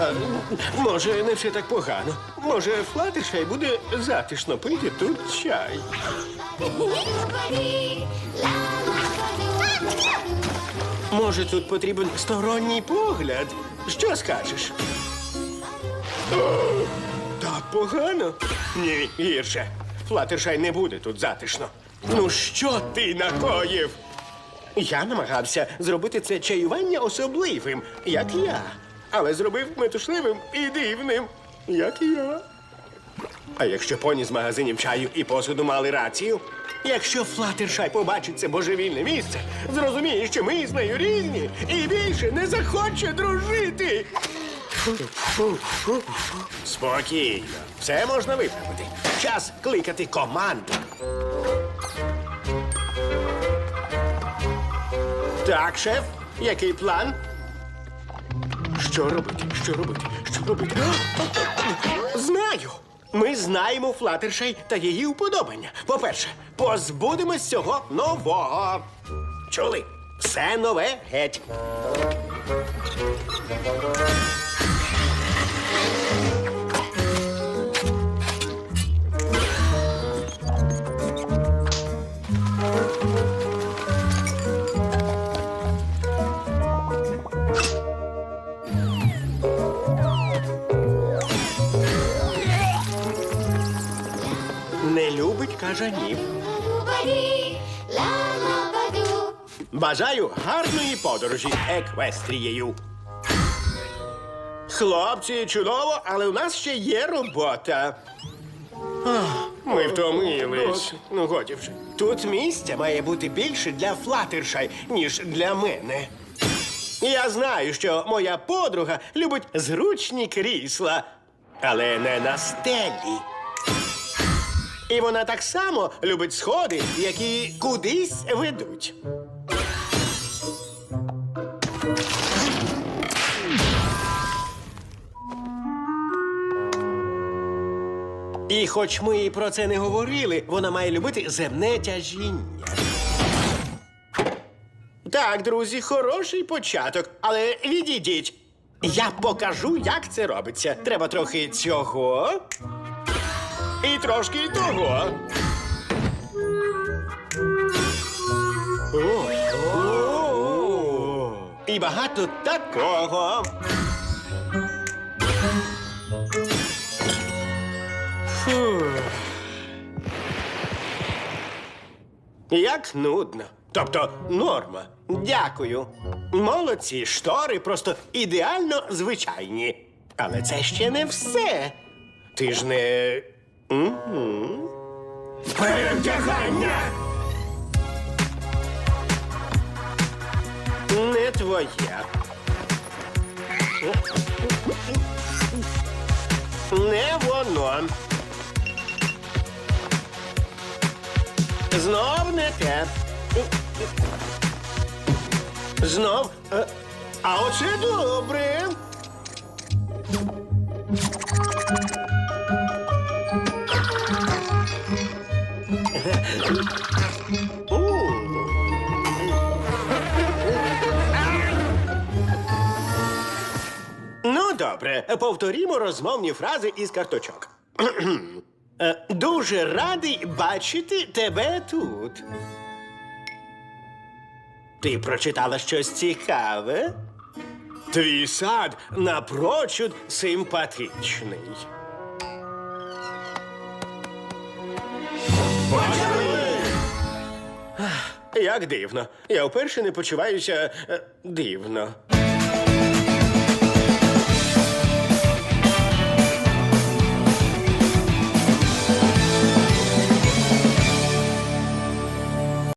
А, може, не все так погано. Може, Флаттершай буде затишно пити тут чай. Може, тут потрібен сторонній погляд. Що скажеш? Так погано? Ні, гірше. Флаттершай не буде тут затишно. Ну що ти накоїв? Я намагався зробити це чаювання особливим, як я, але зробив метушливим і дивним, як я. А якщо поні з магазинів чаю і посуду мали рацію, якщо Флаттершай побачить це божевільне місце, зрозуміє, що ми з нею різні і більше не захоче дружити. Спокійно, все можна виправити. Час кликати команду. Так, шеф, який план? Що робити? Що робити? Що робити? Знаю. Ми знаємо Флаттершай та її уподобання. По-перше, позбудемось цього нового. Чули? Все нове геть. Кажанів. Бажаю гарної подорожі еквестрією. Хлопці, чудово, але у нас ще є робота. Ах, Ми втомились. Ну, годі вже. Тут місця має бути більше для Флаттершай, ніж для мене. Я знаю, що моя подруга любить зручні крісла, але не на стелі. І вона так само любить сходи, які кудись ведуть. І хоч ми і про це не говорили, вона має любити земне тяжіння. Так, друзі, хороший початок, але відійдіть. Я покажу, як це робиться. Треба трохи цього. І трошки того. Ой. І багато такого. Як нудно. Тобто норма. Дякую. Молодці, штори просто ідеально звичайні. Але це ще не все. Ти ж не. Перевдягання! Не твоє. Не воно. Знов не те. Знов. Е, А оце добре. Ну, добре, повторімо розмовні фрази із карточок. Е, Дуже радий бачити тебе тут. Ти прочитала щось цікаве? Твій сад напрочуд симпатичний. Як дивно. Я вперше не почуваюся е, дивно.